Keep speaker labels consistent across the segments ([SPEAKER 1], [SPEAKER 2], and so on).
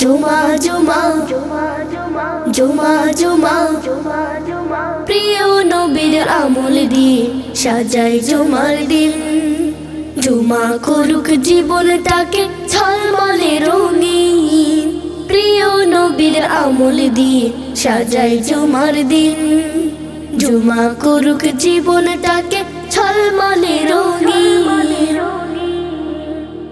[SPEAKER 1] জুমা জুমা জুমা জুমা প্রিয় নবীর আমল দিয়ে সাজাই জুমার দিন জুমা করুক জীবনটাকে ছলমলে রঙিন প্রিয় নবীর আমল দিয়ে সাজাই জুমার দিন। জুমা করুক জীবনটাকে ছলমলে রঙিন।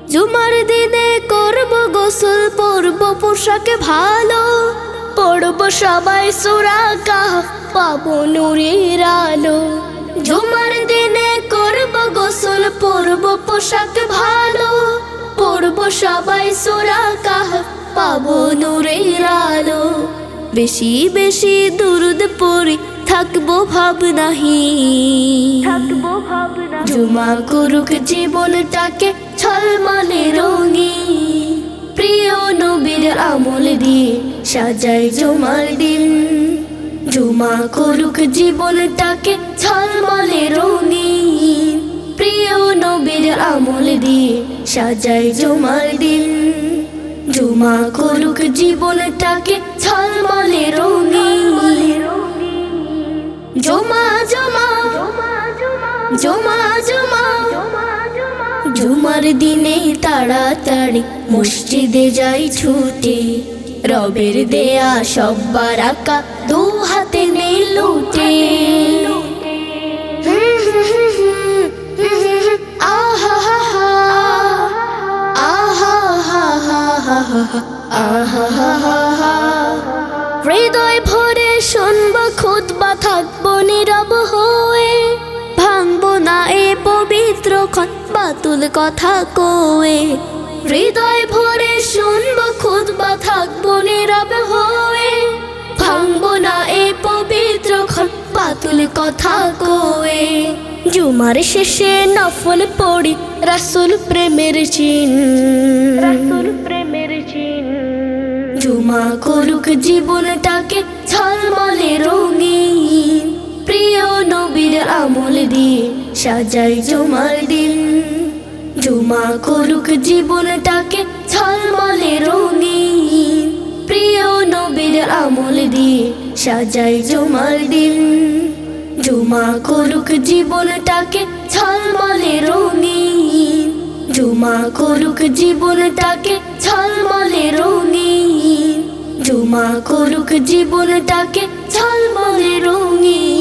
[SPEAKER 1] জুমার দিনে করব গোসল, পরব পোশাকে ভালো। পড়ব সবাই সুরা কাহ পাবো নুরের আলো। জুমার দিনে করব গোসল, পরব পোশাক ভালো। সবাই সুরা কাহ পাবো নুরের আলো। বেশি বেশি দুরুদ পড়ি থাকব ভাবনাহি থাকব ভাবনা জুমা করুক জীবনটাকে ছলমলে রঙি প্রিয় নবীর আমল দিয়ে সাজাই জুমার দিন। জুমা করুক জীবনটাকে ছলমলে রঙি নবীর আমল দিয়ে সাজাই জুমার দিন। জুমা করুক জীবনটাকে ছলমলে রঙি জমা জমা জমা জমা। জুমার দিনে তাড়াতাড়ি মসজিদে যাই ছুটে। রবের দেয়া সব বারাকা দু হাতে নে লুটে। হৃদয় ভরে শুনব খুদবা থাকব নীরব হয়ে। ভাঙবো না এ পবিত্র ক্ষণ, বাতুল কথা কোয়ে। হৃদয় ভরে শুনব খুদ বা থাকব নীরব হয়ে। ভাঙবো না এ পবিত্র ক্ষণ, বাতুল কথা কোয়ে। জুমার শেষে নফল পড়ি, রাসুল প্রেমের চিন রাসুল জুমা করুক জীবনটাকে ছলমলে রঙিন। প্রিয় নবীর আমল দিয়ে সাজাই জুমার দিন। জুমা করুক জীবনটাকে ছলমলে রঙিন। প্রিয় নবীর আমল দিয়ে সাজাই জুমার দিন। জুমা করুক জীবনটাকে ছলমলে রঙিন। জুমা করুক জীবনটাকে ছলমলে জুমা করুক জীবনটাকে ঝলমলে রঙিন।